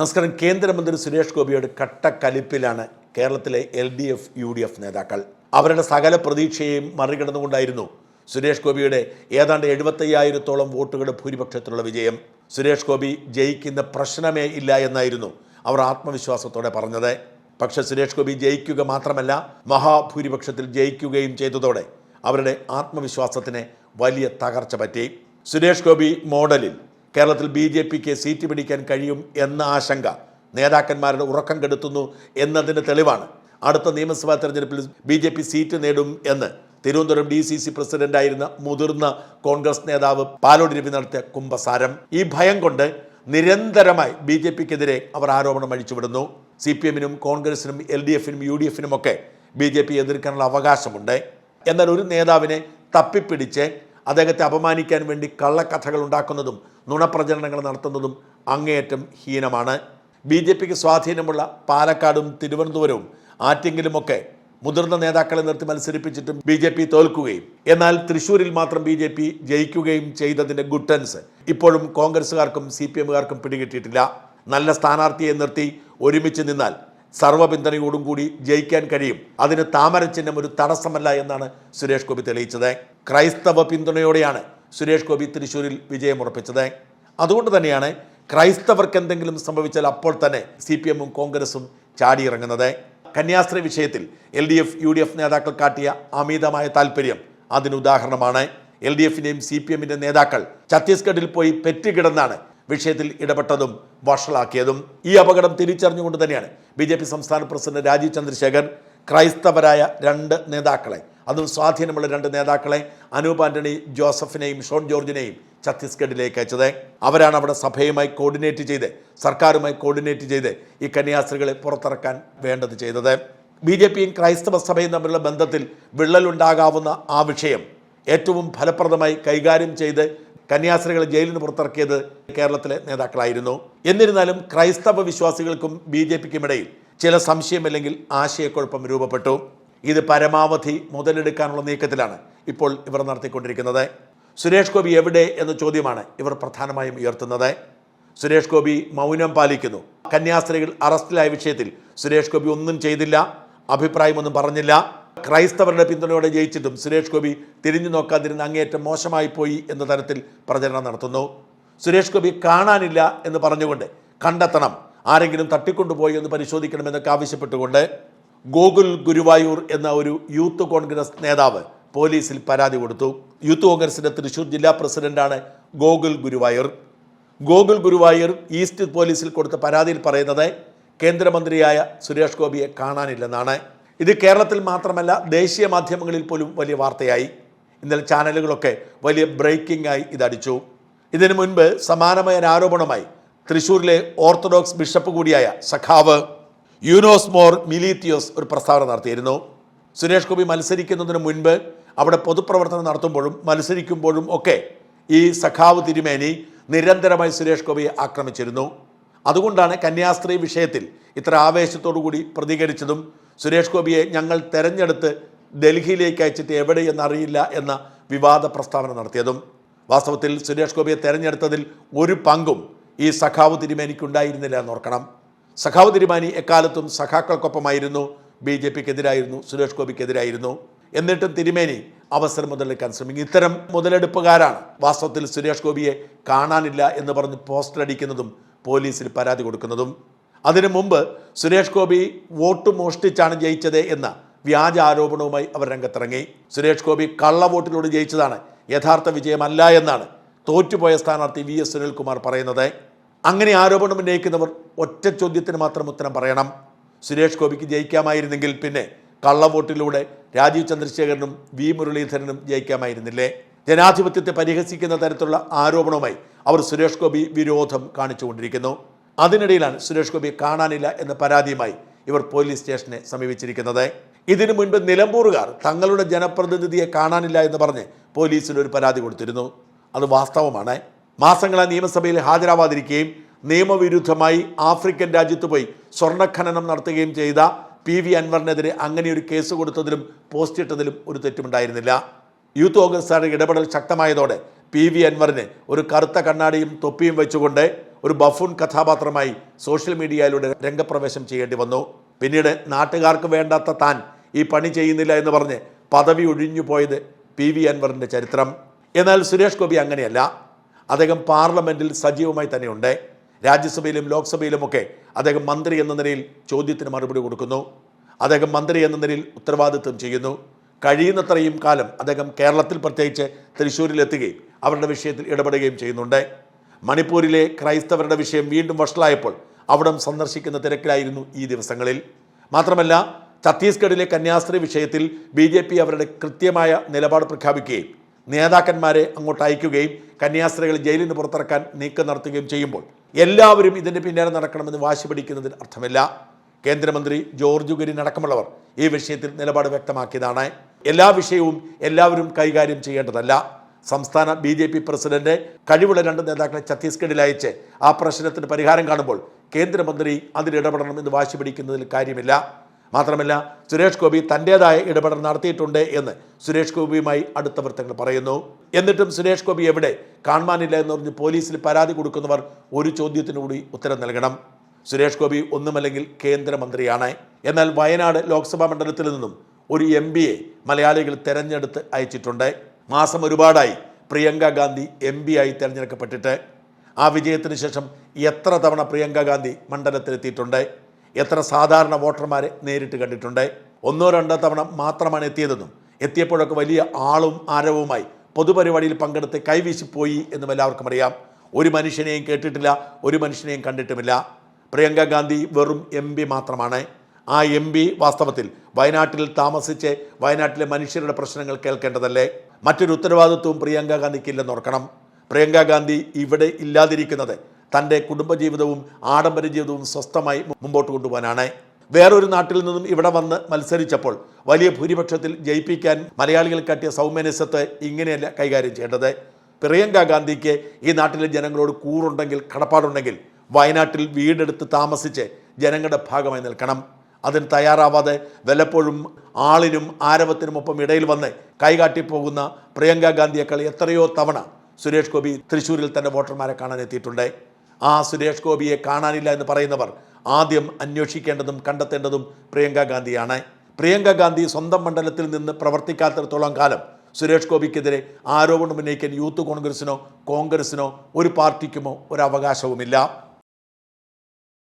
നമസ്കാരം. കേന്ദ്രമന്ത്രി സുരേഷ് ഗോപിയുടെ കട്ടക്കലിപ്പിലാണ് കേരളത്തിലെ L D F U D F നേതാക്കൾ. അവരുടെ സകല പ്രതീക്ഷയെയും മറികടന്നുകൊണ്ടായിരുന്നു സുരേഷ് ഗോപിയുടെ ഏതാണ്ട് എഴുപത്തയ്യായിരത്തോളം വോട്ടുകളുടെ ഭൂരിപക്ഷത്തിലുള്ള വിജയം. സുരേഷ് ഗോപി ജയിക്കുന്ന പ്രശ്നമേ ഇല്ല എന്നായിരുന്നു അവർ ആത്മവിശ്വാസത്തോടെ പറഞ്ഞത്. പക്ഷേ സുരേഷ് ഗോപി ജയിക്കുക മാത്രമല്ല മഹാഭൂരിപക്ഷത്തിൽ ജയിക്കുകയും ചെയ്തതോടെ അവരുടെ ആത്മവിശ്വാസത്തിന് വലിയ തകർച്ച പറ്റി. സുരേഷ് ഗോപി മോഡലിൽ കേരളത്തിൽ ബി ജെ പിക്ക് സീറ്റ് പിടിക്കാൻ കഴിയും എന്ന ആശങ്ക നേതാക്കന്മാരുടെ ഉറക്കം കെടുത്തുന്നു എന്നതിന് തെളിവാണ്. അടുത്ത നിയമസഭാ തെരഞ്ഞെടുപ്പിൽ ബി ജെ പി സീറ്റ് നേടും എന്ന് തിരുവനന്തപുരം ഡി സി സി പ്രസിഡന്റായിരുന്ന മുതിർന്ന കോൺഗ്രസ് നേതാവ് പാലോട് രവി നടത്തിയ കുംഭസാരം ഈ ഭയം കൊണ്ട് നിരന്തരമായി ബി ജെ പിക്കെതിരെ അവർ ആരോപണം അഴിച്ചുവിടുന്നു. സി പി എമ്മിനും കോൺഗ്രസിനും എൽ ഡി എഫിനും യു ഡി എഫിനും ഒക്കെ ബി ജെ പി എതിർക്കാനുള്ള അവകാശമുണ്ട്. എന്നാൽ ഒരു നേതാവിനെ തപ്പിപ്പിടിച്ച് അദ്ദേഹത്തെ അപമാനിക്കാൻ വേണ്ടി കള്ളക്കഥകൾ ഉണ്ടാക്കുന്നതും നുണപ്രചരണങ്ങൾ നടത്തുന്നതും അങ്ങേയറ്റം ഹീനമാണ്. ബി ജെ പിക്ക് സ്വാധീനമുള്ള പാലക്കാടും തിരുവനന്തപുരവും ആറ്റെങ്കിലുമൊക്കെ മുതിർന്ന നേതാക്കളെ നിർത്തി മത്സരിപ്പിച്ചിട്ടും ബി ജെ പി തോൽക്കുകയും എന്നാൽ തൃശ്ശൂരിൽ മാത്രം ബി ജെ പി ജയിക്കുകയും ചെയ്തതിന്റെ ഗുട്ടൻസ് ഇപ്പോഴും കോൺഗ്രസ്സുകാർക്കും സി പി എമ്മുകാർക്കും പിടികിട്ടിയിട്ടില്ല. നല്ല സ്ഥാനാർത്ഥിയെ നിർത്തി ഒരുമിച്ച് നിന്നാൽ സർവപിന്തുണയോടും കൂടി ജയിക്കാൻ കഴിയും. അതിന് താമര ചിഹ്നം ഒരു തടസ്സമല്ല എന്നാണ് സുരേഷ് ഗോപി തെളിയിച്ചത്. ക്രൈസ്തവ പിന്തുണയോടെയാണ് സുരേഷ് ഗോപി തൃശ്ശൂരിൽ വിജയമുറപ്പിച്ചത് അതുകൊണ്ട് തന്നെയാണ് ക്രൈസ്തവർക്ക് എന്തെങ്കിലും സംഭവിച്ചാൽ അപ്പോൾ തന്നെ സി പി എമ്മും കോൺഗ്രസും ചാടിയിറങ്ങുന്നത്. കന്യാസ്ത്രീ വിഷയത്തിൽ L D F U D F നേതാക്കൾ കാട്ടിയ അമിതമായ താല്പര്യം അതിന് ഉദാഹരണമാണ്. എൽ ഡി എഫിന്റെയും സി പി എമ്മിന്റെ നേതാക്കൾ ഛത്തീസ്ഗഡിൽ പോയി പെറ്റുകിടന്നാണ് വിഷയത്തിൽ ഇടപെട്ടതും വഷളാക്കിയതും ഈ അപകടം തിരിച്ചറിഞ്ഞുകൊണ്ട് തന്നെയാണ് ബി ജെ പി സംസ്ഥാന പ്രസിഡന്റ് രാജീവ് ചന്ദ്രശേഖർ ക്രൈസ്തവരായ രണ്ട് നേതാക്കളെ അതും സ്വാധീനമുള്ള രണ്ട് നേതാക്കളെ അനൂപ് ആന്റണി ജോസഫിനെയും ഷോൺ ജോർജിനെയും ഛത്തീസ്ഗഡിലേക്ക് അയച്ചത്. അവരാണ് അവിടെ സഭയുമായി കോർഡിനേറ്റ് ചെയ്ത് സർക്കാരുമായി കോർഡിനേറ്റ് ചെയ്ത് ഈ കന്യാസ്ത്രീകളെ പുറത്തിറക്കാൻ വേണ്ടത് ചെയ്തത്. ബി ജെ പിയും ക്രൈസ്തവ സഭയും തമ്മിലുള്ള ബന്ധത്തിൽ വിള്ളലുണ്ടാകാവുന്ന ആ വിഷയം ഏറ്റവും ഫലപ്രദമായി കൈകാര്യം ചെയ്ത് കന്യാസ്ത്രീകളെ ജയിലിന് പുറത്തിറക്കിയത് കേരളത്തിലെ നേതാക്കളായിരുന്നു. എന്നിരുന്നാലും ക്രൈസ്തവ വിശ്വാസികൾക്കും ബി ജെ പിക്കും ഇടയിൽ ചില സംശയമല്ലെങ്കിൽ ആശയക്കുഴപ്പം രൂപപ്പെട്ടു. ഇത് പരമാവധി മുതലെടുക്കാനുള്ള നീക്കത്തിലാണ് ഇപ്പോൾ ഇവർ നടത്തിക്കൊണ്ടിരിക്കുന്നത്. സുരേഷ് ഗോപി എവിടെ എന്ന ചോദ്യമാണ് ഇവർ പ്രധാനമായും ഉയർത്തുന്നത്. സുരേഷ് ഗോപി മൗനം പാലിക്കുന്നു. കന്യാസ്ത്രീകൾ അറസ്റ്റിലായ വിഷയത്തിൽ സുരേഷ് ഗോപി ഒന്നും ചെയ്തില്ല അഭിപ്രായമൊന്നും പറഞ്ഞില്ല. ക്രൈസ്തവരുടെ പിന്തുണയോടെ ജയിച്ചിട്ടും സുരേഷ് ഗോപി തിരിഞ്ഞു നോക്കാതിരുന്ന അങ്ങേയറ്റം മോശമായി പോയി എന്ന തരത്തിൽ പ്രചരണം നടത്തുന്നു. സുരേഷ് ഗോപി കാണാനില്ല എന്ന് പറഞ്ഞുകൊണ്ട് കണ്ടെത്തണം. ആരെങ്കിലും തട്ടിക്കൊണ്ടുപോയി എന്ന് പരിശോധിക്കണമെന്നൊക്കെ ആവശ്യപ്പെട്ടുകൊണ്ട് ഗോകുൽ ഗുരുവായൂർ എന്ന ഒരു യൂത്ത് കോൺഗ്രസ് നേതാവ് പോലീസിൽ പരാതി കൊടുത്തു. യൂത്ത് കോൺഗ്രസിന്റെ തൃശൂർ ജില്ലാ പ്രസിഡന്റാണ് ഗോകുൽ ഗുരുവായൂർ. ഗോകുൽ ഗുരുവായൂർ ഈസ്റ്റ് പോലീസിൽ കൊടുത്ത പരാതിയിൽ പറയുന്നത് കേന്ദ്രമന്ത്രിയായ സുരേഷ് ഗോപിയെ കാണാനില്ലെന്നാണ്. ഇത് കേരളത്തിൽ മാത്രമല്ല ദേശീയ മാധ്യമങ്ങളിൽ പോലും വലിയ വാർത്തയായി. ഇന്നലെ ചാനലുകളൊക്കെ വലിയ ബ്രേക്കിംഗ് ആയി ഇതടിച്ചു. ഇതിനു മുൻപ് സമാനമായ ആരോപണമായി തൃശൂരിലെ ഓർത്തഡോക്സ് ബിഷപ്പ് കൂടിയായ സഖാവ് യൂനോസ് മോർ മിലീത്തിയോസ് ഒരു പ്രസ്താവന നടത്തിയിരുന്നു. സുരേഷ് ഗോപി മത്സരിക്കുന്നതിന് മുൻപ് അവിടെ പൊതുപ്രവർത്തനം നടത്തുമ്പോഴും മത്സരിക്കുമ്പോഴും ഒക്കെ ഈ സഖാവ് തിരുമേനി നിരന്തരമായി സുരേഷ് ഗോപിയെ ആക്രമിച്ചിരുന്നു. അതുകൊണ്ടാണ് കന്യാസ്ത്രീ വിഷയത്തിൽ ഇത്ര ആവേശത്തോടു കൂടി പ്രതികരിച്ചതും സുരേഷ് ഗോപിയെ ഞങ്ങൾ തെരഞ്ഞെടുത്ത് ഡൽഹിയിലേക്ക് അയച്ചിട്ട് എവിടെയെന്നറിയില്ല എന്ന വിവാദ പ്രസ്താവന നടത്തിയതും വാസ്തവത്തിൽ സുരേഷ് ഗോപിയെ തെരഞ്ഞെടുത്തതിൽ ഒരു പങ്കും ഈ സഖാവ് തിരുമേനിക്കുണ്ടായിരുന്നില്ല എന്നോർക്കണം. സഖാവ് തിരുമാനി എക്കാലത്തും സഖാക്കൾക്കൊപ്പമായിരുന്നു ബി ജെ പിക്കെതിരായിരുന്നു സുരേഷ് ഗോപിക്കെതിരായിരുന്നു. എന്നിട്ടും തിരുമേനി അവസരം മുതലെടുക്കാൻ ശ്രമിക്കും. ഇത്തരം മുതലെടുപ്പുകാരാണ് വാസ്തവത്തിൽ സുരേഷ് ഗോപിയെ കാണാനില്ല എന്ന് പറഞ്ഞ് പോസ്റ്റർ അടിക്കുന്നതും പോലീസിൽ പരാതി കൊടുക്കുന്നതും അതിനു മുമ്പ് സുരേഷ് ഗോപി വോട്ട് മോഷ്ടിച്ചാണ് ജയിച്ചത് എന്ന വ്യാജ ആരോപണവുമായി അവർ രംഗത്തിറങ്ങി. സുരേഷ് ഗോപി കള്ള വോട്ടിലൂടെ ജയിച്ചതാണ്. യഥാർത്ഥ വിജയമല്ല എന്നാണ് തോറ്റുപോയ സ്ഥാനാർത്ഥി വി എസ് സുനിൽകുമാർ പറയുന്നത്. അങ്ങനെ ആരോപണം ഉന്നയിക്കുന്നവർ ഒറ്റ ചോദ്യത്തിന് മാത്രം ഉത്തരം പറയണം. സുരേഷ് ഗോപിക്ക് ജയിക്കാമായിരുന്നെങ്കിൽ പിന്നെ കള്ളവോട്ടിലൂടെ രാജീവ് ചന്ദ്രശേഖരനും വി മുരളീധരനും ജയിക്കാമായിരുന്നില്ലേ? ജനാധിപത്യത്തെ പരിഹസിക്കുന്ന തരത്തിലുള്ള ആരോപണവുമായി അവർ സുരേഷ് ഗോപി വിരോധം കാണിച്ചുകൊണ്ടിരിക്കുന്നു. അതിനിടയിലാണ് സുരേഷ് ഗോപി കാണാനില്ല എന്ന പരാതിയുമായി ഇവർ പോലീസ് സ്റ്റേഷനെ സമീപിച്ചിരിക്കുന്നത്. ഇതിനു മുൻപ് നിലമ്പൂറുകാർ തങ്ങളുടെ ജനപ്രതിനിധിയെ കാണാനില്ല എന്ന് പറഞ്ഞ് പോലീസിൽ ഒരു പരാതി കൊടുത്തിരുന്നു. അത് വാസ്തവമാണ്. മാസങ്ങളെ നിയമസഭയിൽ ഹാജരാവാതിരിക്കുകയും നിയമവിരുദ്ധമായി ആഫ്രിക്കൻ രാജ്യത്ത് പോയി സ്വർണഖനനം നടത്തുകയും ചെയ്ത പി വി അൻവറിനെതിരെ അങ്ങനെ ഒരു കേസ് കൊടുത്തതിലും പോസ്റ്റ് ഇട്ടതിലും ഒരു തെറ്റുമുണ്ടായിരുന്നില്ല. യൂത്ത് കോൺഗ്രസ്സുകാരുടെ ഇടപെടൽ ശക്തമായതോടെ പി വി അൻവറിന് ഒരു കറുത്ത കണ്ണാടിയും തൊപ്പിയും വെച്ചുകൊണ്ട് ഒരു ബഫൂൺ കഥാപാത്രമായി സോഷ്യൽ മീഡിയയിലൂടെ രംഗപ്രവേശം ചെയ്യേണ്ടി വന്നു. പിന്നീട് നാട്ടുകാർക്ക് വേണ്ടാത്ത താൻ ഈ പണി ചെയ്യുന്നില്ല എന്ന് പറഞ്ഞ് പദവി ഒഴിഞ്ഞു പോയത് പി വി അൻവറിന്റെ ചരിത്രം. എന്നാൽ സുരേഷ് ഗോപി അങ്ങനെയല്ല. അദ്ദേഹം പാർലമെന്റിൽ സജീവമായി തന്നെയുണ്ട്. രാജ്യസഭയിലും ലോക്സഭയിലുമൊക്കെ അദ്ദേഹം മന്ത്രി എന്ന നിലയിൽ ചോദ്യത്തിന് മറുപടി കൊടുക്കുന്നു. അദ്ദേഹം മന്ത്രി എന്ന നിലയിൽ ഉത്തരവാദിത്വം ചെയ്യുന്നു. കഴിയുന്നത്രയും കാലം അദ്ദേഹം കേരളത്തിൽ പ്രത്യേകിച്ച് തൃശ്ശൂരിലെത്തുകയും അവരുടെ വിഷയത്തിൽ ഇടപെടുകയും ചെയ്യുന്നുണ്ട്. മണിപ്പൂരിലെ ക്രൈസ്തവരുടെ വിഷയം വീണ്ടും വഷളായപ്പോൾ അവിടം സന്ദർശിക്കുന്ന തിരക്കിലായിരുന്നു ഈ ദിവസങ്ങളിൽ. മാത്രമല്ല ഛത്തീസ്ഗഡിലെ കന്യാസ്ത്രീ വിഷയത്തിൽ ബി ജെ പി അവരുടെ കൃത്യമായ നിലപാട് പ്രഖ്യാപിക്കുകയും നേതാക്കന്മാരെ അങ്ങോട്ട് അയക്കുകയും ജയിലിൽ ജയിലിന് പുറത്തിറക്കാൻ നീക്കം നടത്തുകയും ചെയ്യുമ്പോൾ എല്ലാവരും ഇതിന്റെ പിന്നാലെ നടക്കണമെന്ന് വാശി പിടിക്കുന്നതിൽ അർത്ഥമില്ല. കേന്ദ്രമന്ത്രി ജോർജ് കുര്യൻ അടക്കമുള്ളവർ ഈ വിഷയത്തിൽ നിലപാട് വ്യക്തമാക്കിയതാണ്. എല്ലാ വിഷയവും എല്ലാവരും കൈകാര്യം ചെയ്യേണ്ടതല്ല. സംസ്ഥാന ബി ജെ പി പ്രസിഡന്റ് കഴിവുള്ള രണ്ട് നേതാക്കളെ ഛത്തീസ്ഗഡിൽ അയച്ച് ആ പ്രശ്നത്തിന് പരിഹാരം കാണുമ്പോൾ കേന്ദ്രമന്ത്രി അതിൽ ഇടപെടണമെന്ന് വാശി പിടിക്കുന്നതിൽ കാര്യമില്ല. മാത്രമല്ല സുരേഷ് ഗോപി തന്റെതായ ഇടപെടൽ നടത്തിയിട്ടുണ്ട് എന്ന് സുരേഷ് ഗോപിയുമായി അടുത്ത വൃത്തങ്ങൾ പറയുന്നു. എന്നിട്ടും സുരേഷ് ഗോപി എവിടെ? കാണുവാനില്ല എന്ന് പറഞ്ഞ് പോലീസിൽ പരാതി കൊടുക്കുന്നവർ ഒരു ചോദ്യത്തിനുകൂടി ഉത്തരം നൽകണം. സുരേഷ് ഗോപി ഒന്നുമല്ലെങ്കിൽ കേന്ദ്രമന്ത്രിയാണ്. എന്നാൽ വയനാട് ലോക്സഭാ മണ്ഡലത്തിൽ നിന്നും ഒരു എ മലയാളികൾ തെരഞ്ഞെടുത്ത് അയച്ചിട്ടുണ്ട്. മാസം ഒരുപാടായി. പ്രിയങ്ക ഗാന്ധി എം പി ആയി തിരഞ്ഞെടുക്കപ്പെട്ടിട്ട്. ആ വിജയത്തിന് ശേഷം എത്ര തവണ പ്രിയങ്ക ഗാന്ധി മണ്ഡലത്തിലെത്തിയിട്ടുണ്ട്? എത്ര സാധാരണ വോട്ടർമാരെ നേരിട്ട് കണ്ടിട്ടുണ്ട്? ഒന്നോ രണ്ടോ തവണ മാത്രമാണ് എത്തിയതെന്നും എത്തിയപ്പോഴൊക്കെ വലിയ ആളും ആരവുമായി പൊതുപരിപാടിയിൽ പങ്കെടുത്ത് കൈവീശിപ്പോയി എന്നും എല്ലാവർക്കും അറിയാം. ഒരു മനുഷ്യനെയും കേട്ടിട്ടില്ല ഒരു മനുഷ്യനെയും കണ്ടിട്ടുമില്ല. പ്രിയങ്ക ഗാന്ധി വെറും എം മാത്രമാണ്. ആ എം വാസ്തവത്തിൽ വയനാട്ടിൽ താമസിച്ച് വയനാട്ടിലെ മനുഷ്യരുടെ പ്രശ്നങ്ങൾ കേൾക്കേണ്ടതല്ലേ? മറ്റൊരു ഉത്തരവാദിത്വവും പ്രിയങ്ക ഗാന്ധിക്കില്ലെന്ന് ഓർക്കണം. പ്രിയങ്ക ഗാന്ധി ഇവിടെ ഇല്ലാതിരിക്കുന്നത് തന്റെ കുടുംബജീവിതവും ആഡംബര ജീവിതവും സ്വസ്ഥമായി മുമ്പോട്ട് കൊണ്ടുപോകാനാണ്. വേറൊരു നാട്ടിൽ നിന്നും ഇവിടെ വന്ന് മത്സരിച്ചപ്പോൾ വലിയ ഭൂരിപക്ഷത്തിൽ ജയിപ്പിക്കാൻ മലയാളികൾ കാട്ടിയ സൗമനസ്യത്തെ ഇങ്ങനെയല്ല കൈകാര്യം ചെയ്യേണ്ടത്. പ്രിയങ്ക ഗാന്ധിക്ക് ഈ നാട്ടിലെ ജനങ്ങളോട് കൂറുണ്ടെങ്കിൽ കടപ്പാടുണ്ടെങ്കിൽ വയനാട്ടിൽ വീടെടുത്ത് താമസിച്ച് ജനങ്ങളുടെ ഭാഗമായി നിൽക്കണം. അതിന് തയ്യാറാവാതെ വല്ലപ്പോഴും ആളിനും ആരവത്തിനുമൊപ്പം ഇടയിൽ വന്ന് കൈകാട്ടിപ്പോകുന്ന പ്രിയങ്ക ഗാന്ധിയേക്കാൾ എത്രയോ തവണ സുരേഷ് ഗോപി തൃശ്ശൂരിൽ തന്റെ വോട്ടർമാരെ കാണാൻ എത്തിയിട്ടുണ്ട്. ആ സുരേഷ് ഗോപിയെ കാണാനില്ല എന്ന് പറയുന്നവർ ആദ്യം അന്വേഷിക്കേണ്ടതും കണ്ടെത്തേണ്ടതും പ്രിയങ്ക ഗാന്ധിയാണ്. പ്രിയങ്ക ഗാന്ധി സ്വന്തം മണ്ഡലത്തിൽ നിന്ന് പ്രവർത്തിക്കാത്തിടത്തോളം കാലം സുരേഷ് ഗോപിക്കെതിരെ ആരോപണം ഉന്നയിക്കാൻ യൂത്ത് കോൺഗ്രസിനോ കോൺഗ്രസിനോ ഒരു പാർട്ടിക്കുമോ ഒരു അവകാശവുമില്ല.